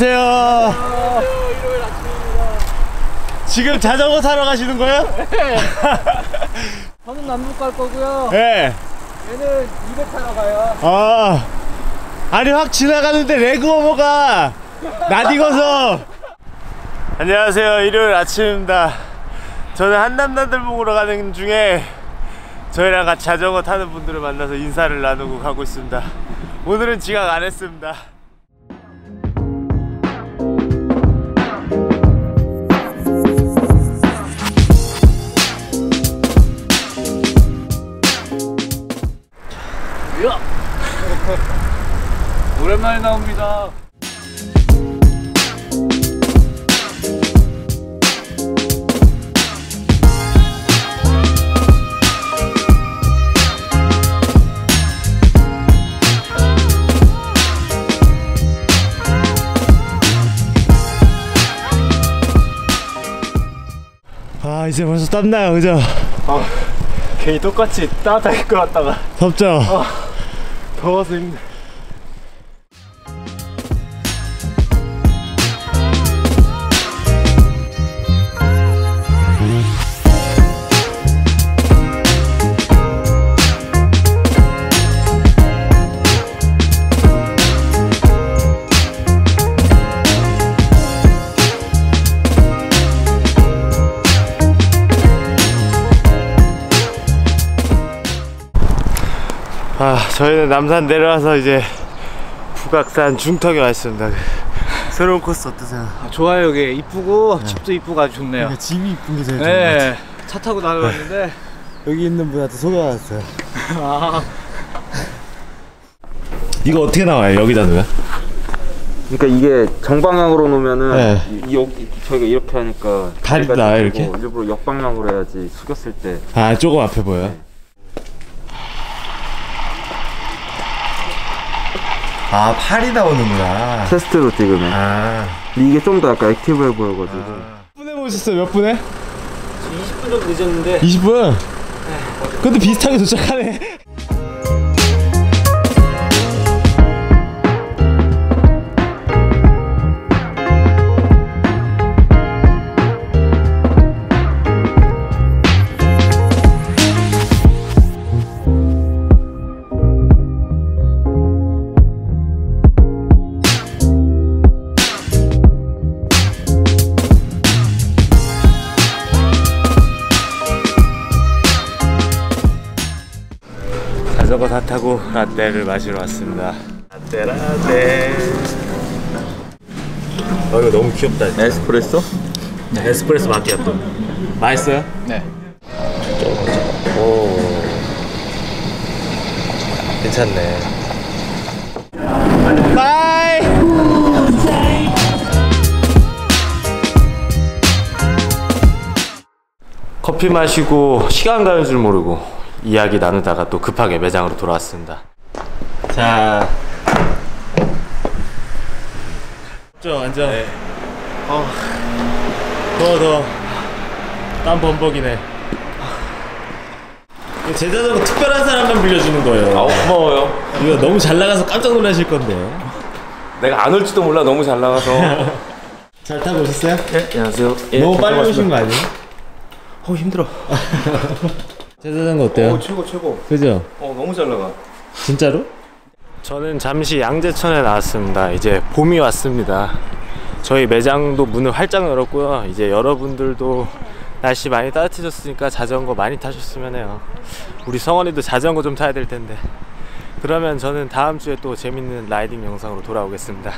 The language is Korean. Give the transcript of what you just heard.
안녕하세요. 일요일 아침입니다. 지금 자전거 타러 가시는 거예요? 저는 남북 갈 거고요. 네. 얘는 200 타러 가요. 아. 아니 확 지나가는데 레그워머가 낯익어서. 안녕하세요. 일요일 아침입니다. 저는 한남단들 보러 가는 중에 저희랑 같이 자전거 타는 분들을 만나서 인사를 나누고 가고 있습니다. 오늘은 지각 안 했습니다. 오랜만에 나옵니다. 아 이제 벌써 땀나요 그죠? 아, 괜히 똑같이 따뜻하게 끌었다가 덥죠? 더 워 아 저희는 남산 내려와서 이제 북악산 중턱에 와 있습니다 새로운 코스 어떠세요? 아, 좋아요 여기 이쁘고 집도 이쁘고 아주 좋네요. 집이 이쁜 게 제일 네. 차 타고 다녀왔는데 여기 있는 분한테 소개받았어요 아, 이거 어떻게 나와요 여기다 넣으면? 그러니까 이게 정방향으로 놓으면은 네. 이, 여기 저희가 이렇게 하니까 다리 나와요, 좀 이렇게? 뭐 일부러 역방향으로 해야지 숙였을 때 아 조금 앞에 보여요? 아 팔이 나오는구나. 테스트로 찍으면. 아. 근데 이게 좀 더 약간 액티브해 보여가지고. 몇 분에 보셨어요? 몇 분에? 20분 정도 늦었는데. 20분? 근데 비슷하게 도착하네 자전거 다 타고 라떼를 마시러 왔습니다 라떼 라떼 어 이거 너무 귀엽다 진짜. 에스프레소? 에스프레소 마키아토 맛있어요? 네. 오 괜찮네 바이 커피 마시고 시간 가는 줄 모르고 이야기 나누다가 또 급하게 매장으로 돌아왔습니다 자 저 앉아 어. 더워 더워 땀 범벅이네 이거 제 자전거 특별한 사람만 빌려주는 거예요 고마워요. 이거 너무 잘 나가서 깜짝 놀라실 건데 내가 안 올지도 몰라 너무 잘 나가서. 잘 타고 오셨어요? 네, 안녕하세요. 예, 너무 잘 빨리 오신 거 아니에요? 어 힘들어. 제 자전거 어때요? 어 최고 최고. 그죠? 어 너무 잘 나가. 진짜로? 저는 잠시 양재천에 나왔습니다. 이제 봄이 왔습니다. 저희 매장도 문을 활짝 열었고요. 이제 여러분들도 날씨 많이 따뜻해졌으니까 자전거 많이 타셨으면 해요. 우리 성원이도 자전거 좀 타야 될 텐데. 그러면 저는 다음 주에 또 재밌는 라이딩 영상으로 돌아오겠습니다.